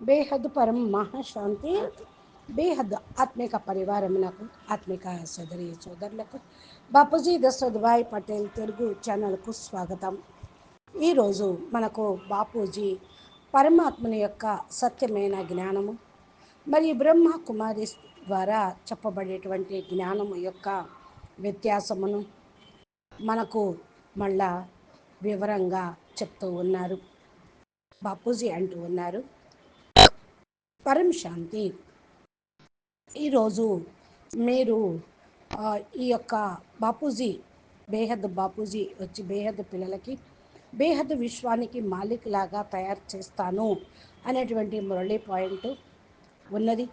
బేహద్ పరం మహాశాంతి. బేహద్ ఆత్మిక పరివారమునకు ఆత్మిక సోదరి సోదరులకు బాపూజీ దశరథ్భాయ్ పటేల్ తెలుగు ఛానల్కు స్వాగతం. ఈరోజు మనకు బాపూజీ పరమాత్మని యొక్క సత్యమైన జ్ఞానము మరియు బ్రహ్మ కుమారి ద్వారా చెప్పబడేటువంటి జ్ఞానము యొక్క వ్యత్యాసమును మనకు మళ్ళా వివరంగా చెప్తూ ఉన్నారు. బాపూజీ అంటూ ఉన్నారు. పరం శాంతి. ఈరోజు మీరు ఈ యొక్క బాపూజీ బేహద్ బాపూజీ వచ్చి బేహద్ పిల్లలకి బేహద్ విశ్వానికి మాలిక్ లాగా తయారు చేస్తాను అనేటువంటి మురళీ పాయింట్ ఉన్నది.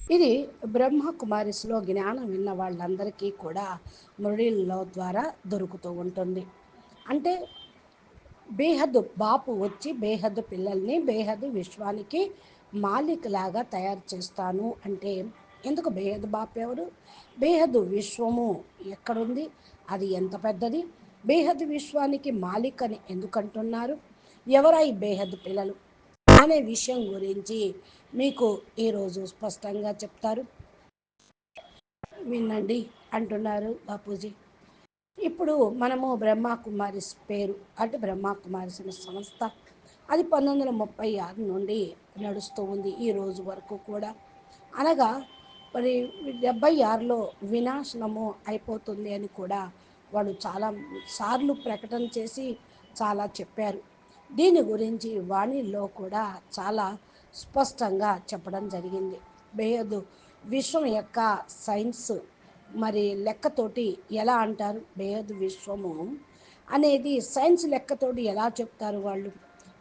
ఇది బ్రహ్మ కుమారిస్లో జ్ఞానం విన్న వాళ్ళందరికీ కూడా మురళీల ద్వారా దొరుకుతూ ఉంటుంది. అంటే బేహద్ బాపు వచ్చి బేహద్ పిల్లల్ని బేహద్ విశ్వానికి మాలిక్ లాగా తయారు చేస్తాను అంటే ఎందుకు బేహద్ బాప్ ఎవరు? బేహద్ విశ్వము ఎక్కడుంది? అది ఎంత పెద్దది? బేహద్ విశ్వానికి మాలిక్ అని ఎందుకంటున్నారు? ఎవరై బేహద్ పిల్లలు? అనే విషయం గురించి మీకు ఈరోజు స్పష్టంగా చెప్తారు. వినండి అంటున్నారు బాపూజీ. ఇప్పుడు మనము బ్రహ్మకుమారిస్ పేరు అంటే బ్రహ్మకుమారిస్ సంస్థ అది పంతొమ్మిది వందల ముప్పై ఆరు నుండి నడుస్తూ ఉంది ఈ రోజు వరకు కూడా. అనగా మరి డెబ్బై ఆరులో వినాశనము అయిపోతుంది అని కూడా వాళ్ళు చాలా సార్లు ప్రకటన చేసి చాలా చెప్పారు. దీని గురించి వాణిలో కూడా చాలా స్పష్టంగా చెప్పడం జరిగింది. బేయదు విశ్వం యొక్క సైన్స్ మరి లెక్కతోటి ఎలా అంటారు? బేయదు విశ్వము అనేది సైన్స్ లెక్కతోటి ఎలా చెప్తారు వాళ్ళు?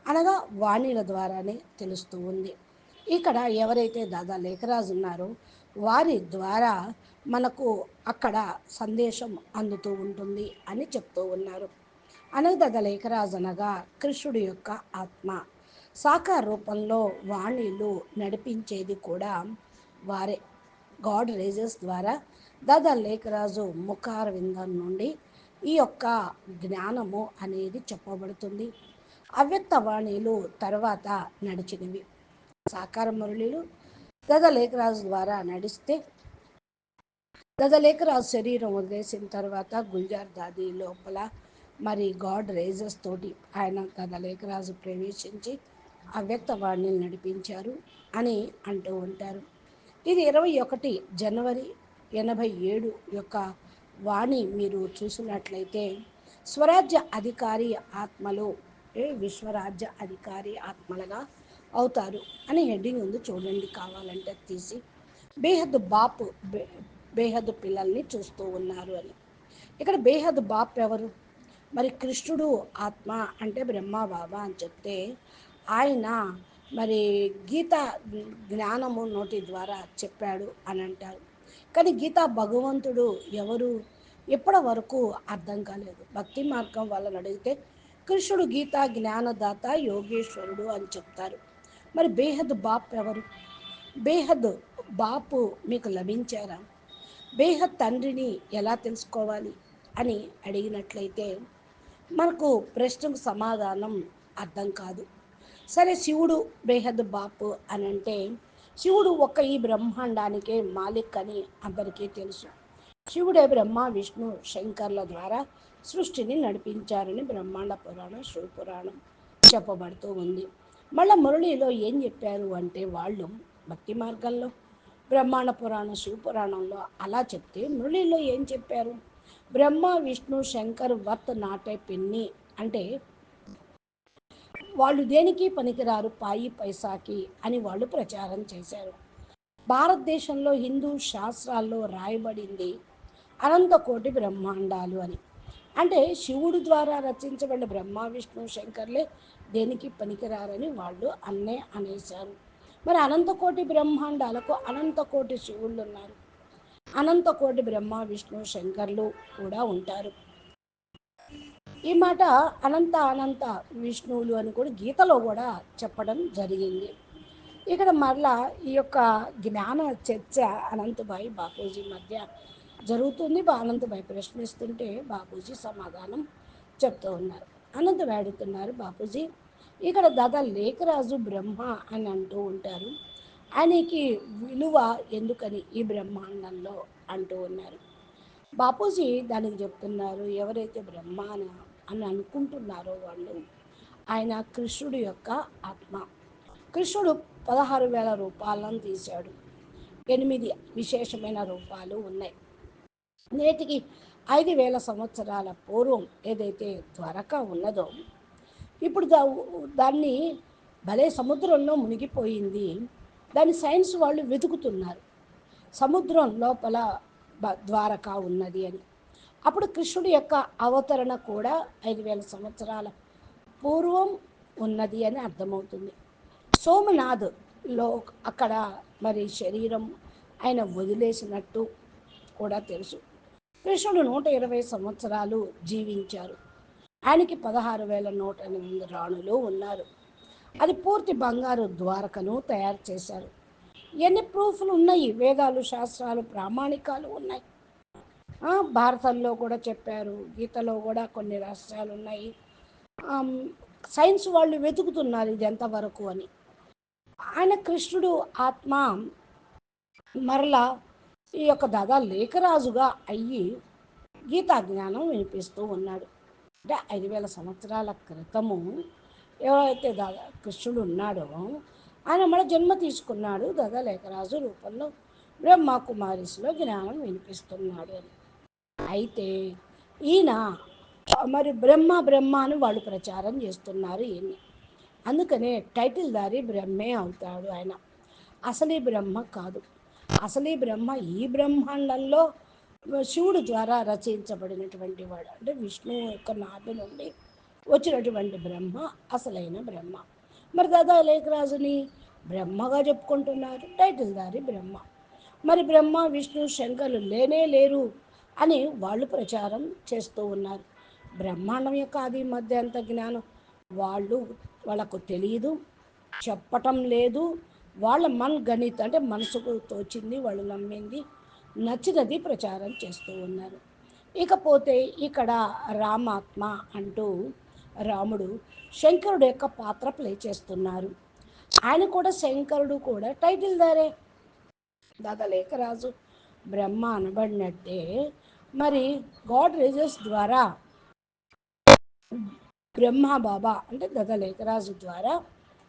అనగా వాణిల ద్వారానే తెలుస్తూ ఉంది. ఇక్కడ ఎవరైతే దాదా లేఖరాజు ఉన్నారో వారి ద్వారా మనకు అక్కడ సందేశం అందుతూ ఉంటుంది అని చెప్తూ ఉన్నారు. అనగదగ లేఖరాజు అనగా కృష్ణుడి యొక్క ఆత్మ. సాకార రూపంలో వాణిలు నడిపించేది కూడా వారే. గాడ్ రేజెస్ ద్వారా దాదా లేఖరాజు ముఖారవిందం నుండి ఈ యొక్క జ్ఞానము అనేది చెప్పబడుతుంది. అవ్యక్త వాణిలు తర్వాత నడిచినవి. సాకార మురళిలు గదలేఖరాజు ద్వారా నడిస్తే గదలేఖరాజు శరీరం వదిలేసిన తర్వాత గుల్జార్ దాది లోపల మరి గాడ్ రేజెస్ తోటి ఆయన గదలేఖరాజు ప్రవేశించి అవ్యక్త వాణిని నడిపించారు అని అంటూ ఉంటారు. ఇది ఇరవై ఒకటి జనవరి ఎనభై ఏడు యొక్క వాణి మీరు చూసినట్లయితే స్వరాజ్య అధికారి ఆత్మలు విశ్వరాజ్య అధికారి ఆత్మలుగా అవుతారు అని హెడ్డింగ్ ఉంది. చూడండి కావాలంటే తీసి. బేహద్ బాప్ బేహద్ పిల్లల్ని చూస్తూ ఉన్నారు అని. ఇక్కడ బేహద్ బాప్ ఎవరు? మరి కృష్ణుడు ఆత్మ అంటే బ్రహ్మ బాబా అని చెప్తే ఆయన మరి గీత జ్ఞానము నోటి ద్వారా చెప్పాడు అని అంటారు. కానీ గీత భగవంతుడు ఎవరు? ఎప్పటి వరకు అర్థం కాలేదు. భక్తి మార్గం వాళ్ళని అడిగితే కృష్ణుడు గీత జ్ఞానదాత యోగేశ్వరుడు అని చెప్తారు. మరి బేహద్ బాప్ ఎవరు? బేహద్ బాపు మీకు లభించారా? బేహద్ తండ్రిని ఎలా తెలుసుకోవాలి అని అడిగినట్లయితే మనకు ప్రశ్నకు సమాధానం అర్థం కాదు. సరే శివుడు బేహద్ బాపు అని అంటే శివుడు ఒక్క ఈ బ్రహ్మాండానికే మాలిక్ అని అందరికీ తెలుసు. శివుడే బ్రహ్మ విష్ణు శంకర్ల ద్వారా సృష్టిని నడిపించారని బ్రహ్మాండ పురాణం శివపురాణం చెప్పబడుతూ ఉంది. మళ్ళీ మురళిలో ఏం చెప్పారు అంటే వాళ్ళు భక్తి మార్గంలో బ్రహ్మాండ పురాణం శివపురాణంలో అలా చెప్తే మురళిలో ఏం చెప్పారు? బ్రహ్మ విష్ణు శంకర్ వర్త్ నాటే పిన్ని అంటే వాళ్ళు దేనికి పనికిరారు? పాయి పైసాకి అని వాళ్ళు ప్రచారం చేశారు. భారతదేశంలో హిందూ శాస్త్రాల్లో రాయబడింది అనంతకోటి బ్రహ్మాండాలు అని. అంటే శివుడు ద్వారా రచించబడిన బ్రహ్మ విష్ణు శంకర్లే దేనికి పనికిరారని వాళ్ళు అన్నే అనేశారు. మరి అనంతకోటి బ్రహ్మాండాలకు అనంతకోటి శివుళ్ళు ఉన్నారు అనంతకోటి బ్రహ్మ విష్ణు శంకర్లు కూడా ఉంటారు. ఈ మాట అనంత అనంత విష్ణువులు అని కూడా గీతలో కూడా చెప్పడం జరిగింది. ఇక్కడ మరలా ఈ యొక్క జ్ఞాన చర్చ అనంతబాయి బాపూజీ మధ్య జరుగుతుంది. అనంతబాయి ప్రశ్నిస్తుంటే బాపూజీ సమాధానం చెప్తూ ఉన్నారు. అనంత వేడుతున్నారు బాపూజీ. ఇక్కడ దాదా లేఖరాజు బ్రహ్మ అని అంటూ ఉంటారు. ఆయనకి విలువ ఎందుకని ఈ బ్రహ్మాండంలో అంటూ ఉన్నారు. బాపూజీ దానికి చెప్తున్నారు ఎవరైతే బ్రహ్మ అని అనుకుంటున్నారో వాళ్ళు ఆయన కృష్ణుడి యొక్క ఆత్మ. కృష్ణుడు పదహారు వేల రూపాయలను తీశాడు. ఎనిమిది విశేషమైన రూపాలు ఉన్నాయి. నేటికి ఐదు వేల సంవత్సరాల పూర్వం ఏదైతే ద్వారక ఉన్నదో ఇప్పుడు దా దాన్ని భలే సముద్రంలో మునిగిపోయింది. దాని సైన్స్ వాళ్ళు వెతుకుతున్నారు. సముద్రం లోపల ద్వారక ఉన్నది అని. అప్పుడు కృష్ణుడి యొక్క అవతరణ కూడా ఐదు వేల సంవత్సరాల పూర్వం ఉన్నది అని అర్థమవుతుంది. సోమనాథ్లో అక్కడ మరి శరీరం ఆయన వదిలేసినట్టు కూడా తెలుసు. కృష్ణుడు నూట ఇరవై సంవత్సరాలు జీవించారు. ఆయనకి పదహారు వేల నూట ఎనిమిది రాణులు ఉన్నారు. అది పూర్తి బంగారు ద్వారకను తయారు చేశారు. ఎన్ని ప్రూఫ్లు ఉన్నాయి? వేదాలు శాస్త్రాలు ప్రామాణికాలు ఉన్నాయి. భారతంలో కూడా చెప్పారు. గీతలో కూడా కొన్ని రహస్యాలు ఉన్నాయి. సైన్స్ వాళ్ళు వెతుకుతున్నారు ఇది ఎంతవరకు అని. ఆయన కృష్ణుడు ఆత్మ మరలా ఈ యొక్క దాదా లేఖరాజుగా అయ్యి గీతా జ్ఞానం వినిపిస్తూ ఉన్నాడు. అంటే ఐదు వేల సంవత్సరాల క్రితము ఎవరైతే దాదా కృష్ణుడు ఉన్నాడో ఆయన మన జన్మ తీసుకున్నాడు దాదా లేఖరాజు రూపంలో బ్రహ్మ కుమారిస్లో జ్ఞానం వినిపిస్తున్నాడు అని. అయితే ఈయన మరి బ్రహ్మ బ్రహ్మ అని వాళ్ళు ప్రచారం చేస్తున్నారు ఈయన్ని. అందుకనే టైటిల్ దారి బ్రహ్మే అవుతాడు ఆయన. అసలీ బ్రహ్మ కాదు. అసలే బ్రహ్మ ఈ బ్రహ్మాండంలో శివుడు ద్వారా రచయించబడినటువంటి వాడు. అంటే విష్ణువు యొక్క నాభి నుండి వచ్చినటువంటి బ్రహ్మ అసలైన బ్రహ్మ. మరి దాదా లేఖరాజుని బ్రహ్మగా చెప్పుకుంటున్నారు. టైటిల్ దారి బ్రహ్మ. మరి బ్రహ్మ విష్ణు శంకర్లు లేనే లేరు అని వాళ్ళు ప్రచారం చేస్తూ ఉన్నారు. బ్రహ్మాండం యొక్క అది మధ్య అంత జ్ఞానం? వాళ్ళు వాళ్ళకు తెలియదు చెప్పటం లేదు వాళ్ళ మన్ గణిత్ అంటే మనసుకు తోచింది వాళ్ళు నమ్మింది నచ్చినది ప్రచారం చేస్తూ ఉన్నారు. ఇకపోతే ఇక్కడ రామాత్మ అంటూ రాముడు శంకరుడు యొక్క పాత్ర ప్లే చేస్తున్నారు. ఆయన కూడా శంకరుడు కూడా. టైటిల్ దారే? దాదా లేఖరాజు. బ్రహ్మ అనబడినట్టే. మరి గాడ్ రేజెస్ ద్వారా బ్రహ్మ బాబా అంటే దగ లేఖరాజు ద్వారా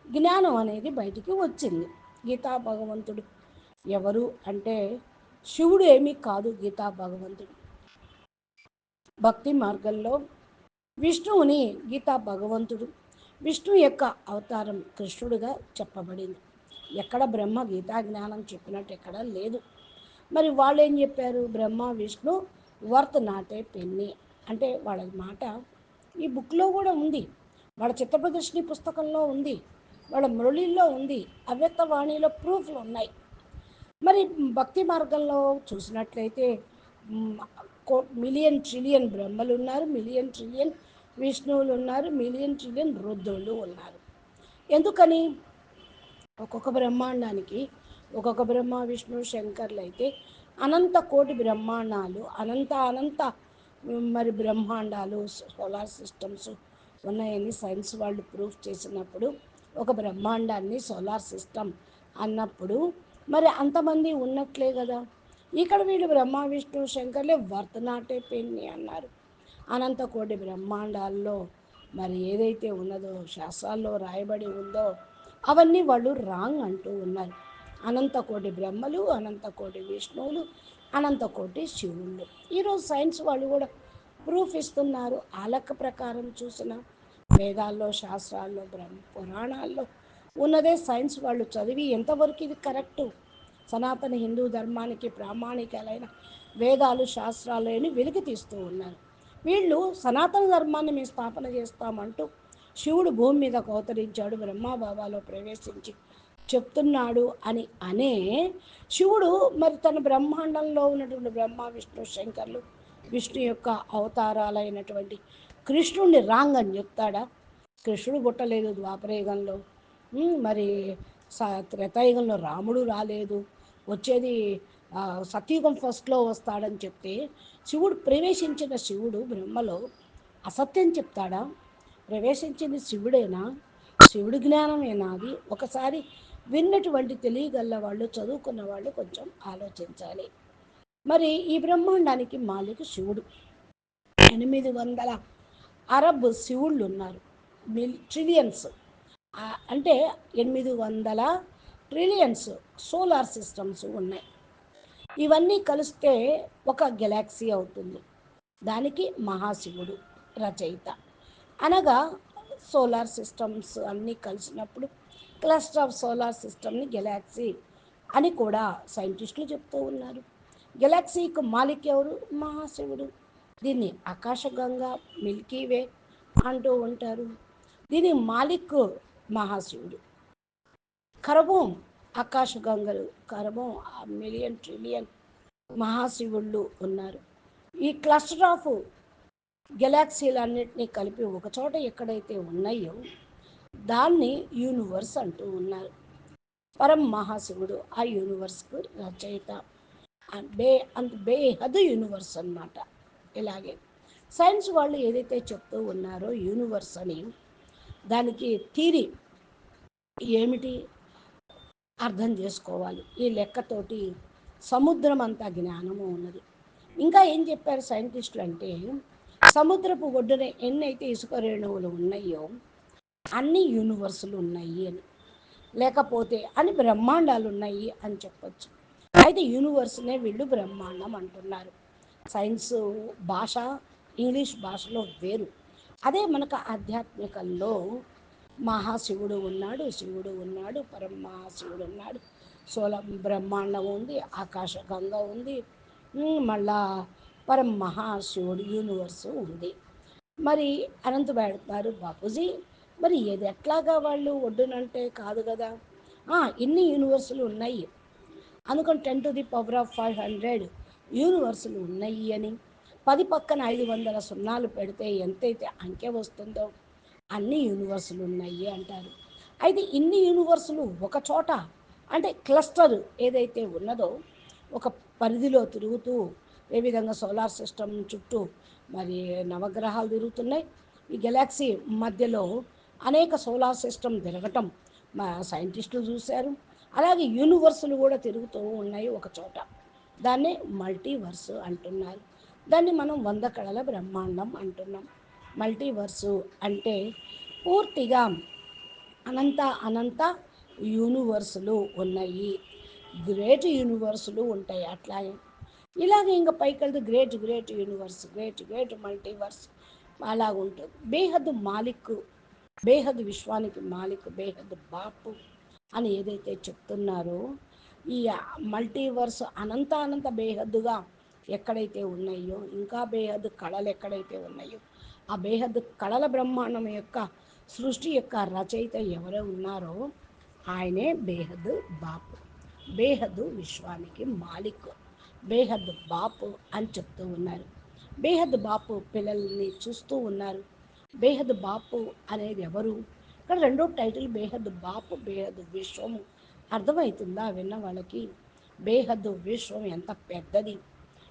జ్ఞానం అనేది బయటికి వచ్చింది. గీతా భగవంతుడు ఎవరు అంటే శివుడు ఏమీ కాదు గీతా భగవంతుడు. భక్తి మార్గంలో విష్ణువుని గీతా భగవంతుడు. విష్ణు యొక్క అవతారం కృష్ణుడుగా చెప్పబడింది. ఎక్కడ బ్రహ్మ గీతా జ్ఞానం చెప్పినట్టు ఎక్కడ లేదు. మరి వాళ్ళు ఏం చెప్పారు? బ్రహ్మ విష్ణు వర్త్ నాటే పెన్ని అంటే వాళ్ళ మాట ఈ బుక్లో కూడా ఉంది. వాళ్ళ చిత్రప్రదర్శిని పుస్తకంలో ఉంది. వాళ్ళ మురళిలో ఉంది. అవ్యక్తవాణిలో ప్రూఫ్లు ఉన్నాయి. మరి భక్తి మార్గంలో చూసినట్లయితే మిలియన్ ట్రిలియన్ బ్రహ్మలు ఉన్నారు మిలియన్ ట్రిలియన్ విష్ణువులు ఉన్నారు మిలియన్ ట్రిలియన్ రుద్రులు ఉన్నారు. ఎందుకని? ఒక్కొక్క బ్రహ్మాండానికి ఒక్కొక్క బ్రహ్మ విష్ణు శంకర్లు అయితే అనంత కోటి బ్రహ్మాండాలు అనంత అనంత మరి బ్రహ్మాండాలు సోలార్ సిస్టమ్స్ ఉన్నాయని సైన్స్ వాళ్ళు ప్రూఫ్ చేసినప్పుడు ఒక బ్రహ్మాండాన్ని సోలార్ సిస్టమ్ అన్నప్పుడు మరి అంతమంది ఉన్నట్లే కదా. ఇక్కడ వీళ్ళు బ్రహ్మ విష్ణు శంకర్లే వర్తనాటే పెన్ని అన్నారు. అనంత కోటి బ్రహ్మాండాల్లో మరి ఏదైతే ఉన్నదో శాస్త్రాల్లో రాయబడి ఉందో అవన్నీ వాళ్ళు రాంగ్ అంటూ ఉన్నారు. అనంతకోటి బ్రహ్మలు అనంతకోటి విష్ణువులు అనంతకోటి శివుళ్ళు. ఈరోజు సైన్స్ వాళ్ళు కూడా ప్రూఫ్ ఇస్తున్నారు. ఆ లెక్క ప్రకారం చూసిన వేదాల్లో శాస్త్రాల్లో బ్రహ్మ పురాణాల్లో ఉన్నదే సైన్స్ వాళ్ళు చదివి ఎంతవరకు ఇది కరెక్టు? సనాతన హిందూ ధర్మానికి ప్రామాణికాలైన వేదాలు శాస్త్రాలు అని వెలికి తీస్తూ ఉన్నారు. వీళ్ళు సనాతన ధర్మాన్ని మేము స్థాపన చేస్తామంటూ శివుడు భూమి మీద అవతరించాడు బ్రహ్మాబాబాలో ప్రవేశించి చెప్తున్నాడు అని అనే శివుడు మరి తన బ్రహ్మాండంలో ఉన్నటువంటి బ్రహ్మ విష్ణు శంకర్లు విష్ణు యొక్క అవతారాలైనటువంటి కృష్ణుడిని రాంగ్ అని చెప్తాడా? కృష్ణుడు పుట్టలేదు ద్వాపరయుగంలో. మరి త్రేతాయుగంలో రాముడు రాలేదు. వచ్చేది సత్యుగం ఫస్ట్లో వస్తాడని చెప్తే శివుడు ప్రవేశించిన శివుడు బ్రహ్మలో అసత్యం చెప్తాడా? ప్రవేశించింది శివుడేనా? శివుడి జ్ఞానమేనా అది? ఒకసారి విన్నటువంటి తెలియగల వాళ్ళు చదువుకున్న వాళ్ళు కొంచెం ఆలోచించాలి. మరి ఈ బ్రహ్మాండానికి మాలిక శివుడు. ఎనిమిది వందల అరబ్ శివుళ్ళు ఉన్నారు. మిల్ ట్రిలియన్స్. అంటే ఎనిమిది వందల ట్రిలియన్స్ సోలార్ సిస్టమ్స్ ఉన్నాయి. ఇవన్నీ కలిస్తే ఒక గెలాక్సీ అవుతుంది. దానికి మహాశివుడు రచయిత. అనగా సోలార్ సిస్టమ్స్ అన్నీ కలిసినప్పుడు క్లస్టర్ ఆఫ్ సోలార్ సిస్టమ్ని గెలాక్సీ అని కూడా సైంటిస్టులు చెప్తూ ఉన్నారు. గెలాక్సీకి మాలిక్ ఎవరు? మహాశివుడు. దీన్ని ఆకాశగంగా మిల్కీవే అంటూ ఉంటారు. దీని మాలిక్ మహాశివుడు. కరబం ఆకాశగంగలు కరబోం మిలియన్ ట్రిలియన్ మహాశివుళ్ళు ఉన్నారు. ఈ క్లస్టర్ ఆఫ్ గెలాక్సీలన్నింటినీ కలిపి ఒకచోట ఎక్కడైతే ఉన్నాయో దాన్ని యూనివర్స్ అంటూ ఉన్నారు. పరం మహాశివుడు ఆ యూనివర్స్కు రచయిత. బే అంత బేహద్ యూనివర్స్ అనమాట ఇలాగే. సైన్స్ వాళ్ళు ఏదైతే చెప్తూ ఉన్నారో యూనివర్స్ అని దానికి థీరీ ఏమిటి అర్థం చేసుకోవాలి. ఈ లెక్కతోటి సముద్రం అంతా జ్ఞానము ఉన్నది. ఇంకా ఏం చెప్పారు సైంటిస్టులు అంటే సముద్రపు ఒడ్డున ఎన్నైతే ఇసుక రేణువులు ఉన్నాయో అన్ని యూనివర్సులు ఉన్నాయి అని. లేకపోతే అని బ్రహ్మాండాలు ఉన్నాయి అని చెప్పచ్చు. అయితే యూనివర్స్నే వీళ్ళు బ్రహ్మాండం అంటున్నారు. సైన్స్ భాష ఇంగ్లీష్ భాషలో వేరు. అదే మనకు ఆధ్యాత్మికల్లో మహాశివుడు ఉన్నాడు శివుడు ఉన్నాడు పరమహాశివుడు ఉన్నాడు. సోల బ్రహ్మాండం ఉంది ఆకాశ గంగ ఉంది మళ్ళా పరం మహాశివుడు యూనివర్సు ఉంది. మరి అనంత పెడతారు బాపూజీ మరి ఏది ఎట్లాగా వాళ్ళు ఒడ్డునంటే కాదు కదా. ఇన్ని యూనివర్సులు ఉన్నాయి. అందుకని ten to the power of five hundred యూనివర్సులు ఉన్నాయి అని. పది పక్కన ఐదు వందల సున్నాలు పెడితే ఎంతైతే అంకె వస్తుందో అన్ని యూనివర్సులు ఉన్నాయి అంటారు. అయితే ఇన్ని యూనివర్సులు ఒక చోట అంటే క్లస్టర్ ఏదైతే ఉన్నదో ఒక పరిధిలో తిరుగుతూ ఏ విధంగా సోలార్ సిస్టమ్ చుట్టూ మరి నవగ్రహాలు తిరుగుతున్నాయి. ఈ గెలాక్సీ మధ్యలో అనేక సోలార్ సిస్టమ్ తిరగటం మా సైంటిస్టులు చూశారు. అలాగే యూనివర్సులు కూడా తిరుగుతూ ఉన్నాయి ఒక చోట. దాన్ని మల్టీవర్స్ అంటున్నారు. దాన్ని మనం వంద కళల బ్రహ్మాండం అంటున్నాం. మల్టీవర్సు అంటే పూర్తిగా అనంత అనంత యూనివర్సులు ఉన్నాయి. గ్రేట్ యూనివర్సులు ఉంటాయి అట్లాగే. ఇలాగే ఇంకా పైకి వెళ్తే great great universe great great multiverse అలాగుంటుంది బేహద్ మాలిక్ బేహద్ విశ్వానికి మాలిక్ బేహద్ బాపు అని ఏదైతే చెప్తున్నారో ఈ మల్టీవర్స్ అనంత అనంత బేహద్దుగా ఎక్కడైతే ఉన్నాయో ఇంకా బేహద్ కళలు ఎక్కడైతే ఉన్నాయో ఆ బేహద్ కళల బ్రహ్మాండం యొక్క సృష్టి యొక్క రచయిత ఎవరు ఉన్నారో ఆయనే బేహద్ బాపు. బేహద్ విశ్వానికి మాలిక్. బేహద్ బాపు అని చెప్తూ ఉన్నారు. బేహద్ బాపు పిల్లల్ని చూస్తూ ఉన్నారు. బేహద్ బాపు అనేది ఎవరు? ఇక్కడ రెండో టైటిల్ బేహద్ బాపు బేహద్ విశ్వము. అర్థమవుతుందా విన్న వాళ్ళకి బేహద్ విశ్వం ఎంత పెద్దది?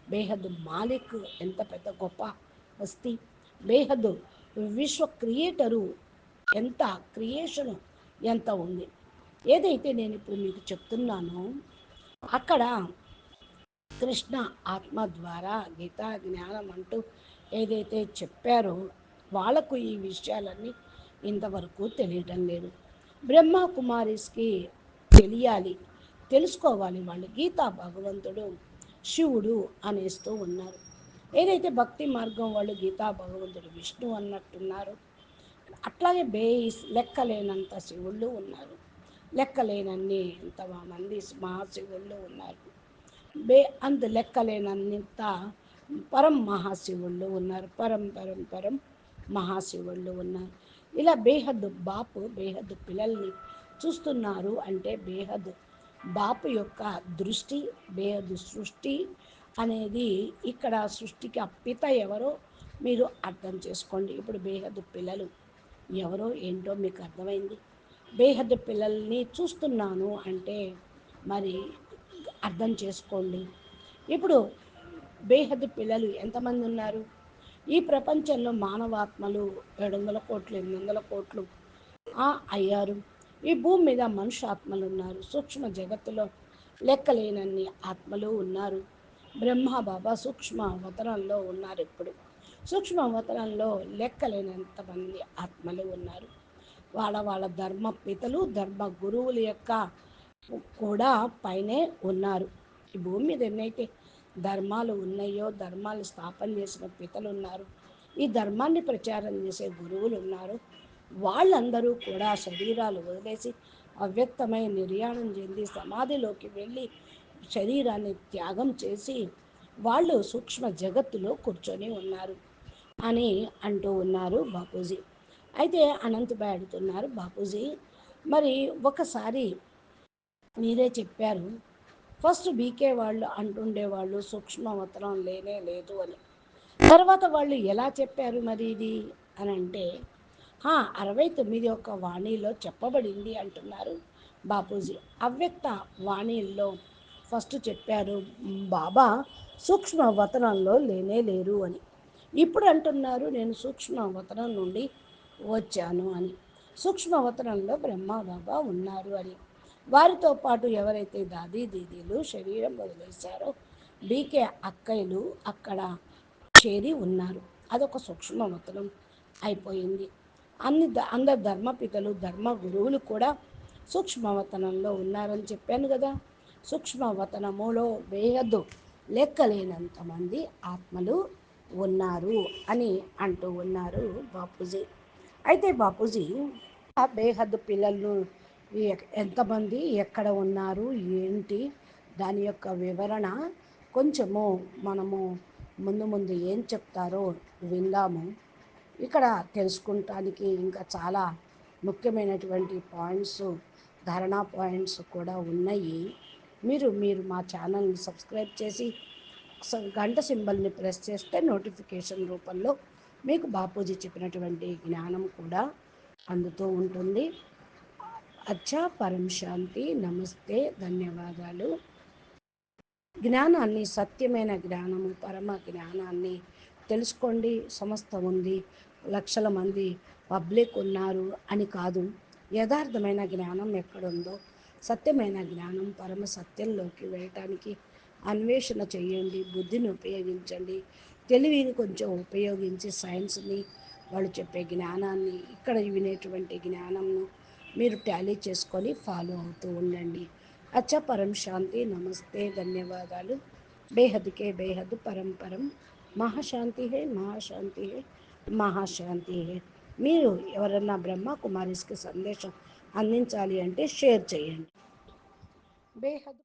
బేహద్ మాలిక్ ఎంత పెద్ద గొప్ప వస్తి? బేహద్ విశ్వ క్రియేటరు ఎంత? క్రియేషన్ ఎంత ఉంది? ఏదైతే నేను ఇప్పుడు మీకు చెప్తున్నానో అక్కడ కృష్ణ ఆత్మ ద్వారా గీతా జ్ఞానం అంటూ ఏదైతే చెప్పారో వాళ్ళకు ఈ విషయాలన్నీ ఇంతవరకు తెలియటం లేదు. బ్రహ్మ కుమారిస్కి తెలియాలి. తెలుసుకోవాలి వాళ్ళు. గీతా భగవంతుడు శివుడు అనేస్తూ ఉన్నారు. ఏదైతే భక్తి మార్గం వాళ్ళు గీతా భగవంతుడు విష్ణు అన్నట్టున్నారు అట్లాగే బేయిస్ లెక్కలేనంత శివుళ్ళు ఉన్నారు. లెక్కలేనన్ని ఇంతమంది మహాశివుళ్ళు ఉన్నారు. బే అంత లెక్కలేనంత పరం మహాశివుళ్ళు ఉన్నారు. పరం పరం పరం మహాశివుళ్ళు ఉన్నారు. ఇలా బేహద్దు బాపు బేహద్దు పిల్లల్ని చూస్తున్నారు అంటే బేహద్ బాపు యొక్క దృష్టి బేహద్ సృష్టి అనేది ఇక్కడ సృష్టికి అప్పిత ఎవరో మీరు అర్థం చేసుకోండి. ఇప్పుడు బేహద్ పిల్లలు ఎవరో ఏంటో మీకు అర్థమైంది. బేహద్ పిల్లల్ని చూస్తున్నాను అంటే మరి అర్థం చేసుకోండి. ఇప్పుడు బేహద్ పిల్లలు ఎంతమంది ఉన్నారు? ఈ ప్రపంచంలో మానవాత్మలు ఏడు వందల కోట్లు ఎనిమిది వందల కోట్లు ఆ అయ్యారు. ఈ భూమి మీద మనుషాత్మలు ఉన్నారు. సూక్ష్మ జగత్తులో లెక్కలేనన్ని ఆత్మలు ఉన్నారు. బ్రహ్మ బాబా సూక్ష్మ అవతరంలో ఉన్నారు ఇప్పుడు. సూక్ష్మ అవతరంలో లెక్కలేనంతమంది ఆత్మలు ఉన్నారు. వాళ్ళ వాళ్ళ ధర్మ పితలు ధర్మ గురువుల యొక్క కూడా పైనే ఉన్నారు. ఈ భూమి మీద ఎన్నైతే ధర్మాలు ఉన్నాయో ధర్మాలు స్థాపన చేసిన పితలు ఉన్నారు. ఈ ధర్మాన్ని ప్రచారం చేసే గురువులు ఉన్నారు. వాళ్ళందరూ కూడా శరీరాలు వదిలేసి అవ్యక్తమై నిర్యాణం చెంది సమాధిలోకి వెళ్ళి శరీరాన్ని త్యాగం చేసి వాళ్ళు సూక్ష్మ జగత్తులో కూర్చొని ఉన్నారు అని అంటూ ఉన్నారు బాపూజీ. అయితే అనంతబాయ్ అడుగుతున్నారు బాపూజీ మరి ఒకసారి మీరే చెప్పారు ఫస్ట్ బీకే వాళ్ళు అంటుండేవాళ్ళు సూక్ష్మవతరం లేనే లేదు అని. తర్వాత వాళ్ళు ఎలా చెప్పారు మరి ఇది? అని అంటే అరవై తొమ్మిది యొక్క వాణిలో చెప్పబడింది అంటున్నారు బాపూజీ. అవ్యక్త వాణిల్లో ఫస్ట్ చెప్పారు బాబా సూక్ష్మ వతనంలో లేనే లేరు అని. ఇప్పుడు అంటున్నారు నేను సూక్ష్మ వతనం నుండి వచ్చాను అని. సూక్ష్మ అవతరంలో బ్రహ్మ బాబా ఉన్నారు అని. వారితో పాటు ఎవరైతే దాదీ దీదీలు శరీరం వదిలేశారో బీకే అక్కయ్యలు అక్కడ చేరి ఉన్నారు. అదొక సూక్ష్మవతనం అయిపోయింది. అన్ని అందరు ధర్మపితలు ధర్మ గురువులు కూడా సూక్ష్మవతనంలో ఉన్నారని చెప్పాను కదా. సూక్ష్మవతనములో బేహద్దు లెక్కలేనంతమంది ఆత్మలు ఉన్నారు అని అంటూ ఉన్నారు బాపూజీ. అయితే బాపూజీ ఆ బేహద్దు పిల్లలు ఎంతమంది ఎక్కడ ఉన్నారు ఏంటి దాని యొక్క వివరణ కొంచెము మనము ముందు ముందు ఏం చెప్తారో విందాము. ఇక్కడ తెలుసుకుంటానికి ఇంకా చాలా ముఖ్యమైనటువంటి పాయింట్స్ ధారణా పాయింట్స్ కూడా ఉన్నాయి. మీరు మీరు మా ఛానల్ని సబ్స్క్రైబ్ చేసి గంట సింబల్ని ప్రెస్ చేస్తే నోటిఫికేషన్ రూపంలో మీకు బాపూజీ చెప్పినటువంటి జ్ఞానం కూడా అందుతూ ఉంటుంది. అచ్చా పరం శాంతి నమస్తే ధన్యవాదాలు. జ్ఞానాన్ని సత్యమైన జ్ఞానము పరమ జ్ఞానాన్ని తెలుసుకోండి సంస్థ ఉంది. లక్షల మంది పబ్లిక్ ఉన్నారు అని కాదు. యథార్థమైన జ్ఞానం ఎక్కడుందో సత్యమైన జ్ఞానం పరమ సత్యంలోకి వెళ్ళటానికి అన్వేషణ చేయండి బుద్ధిని ఉపయోగించండి. తెలివిని కొంచెం ఉపయోగించి సైన్స్ని వాళ్ళు చెప్పే జ్ఞానాన్ని ఇక్కడ వినేటువంటి జ్ఞానంను మీరు టాలీ చేసుకొని ఫాలో అవుతూ ఉండండి. అచ్చా పరం శాంతి నమస్తే ధన్యవాదాలు. బేహద్కే బేహద్ పరం పరం. మహాశాంతి హే మహాశాంతి హే. మహాశాంతి హే మీరు ఎవరన్నా బ్రహ్మ కుమారిస్కి సందేశం అందించాలి అంటే షేర్ చేయండి. బేహద్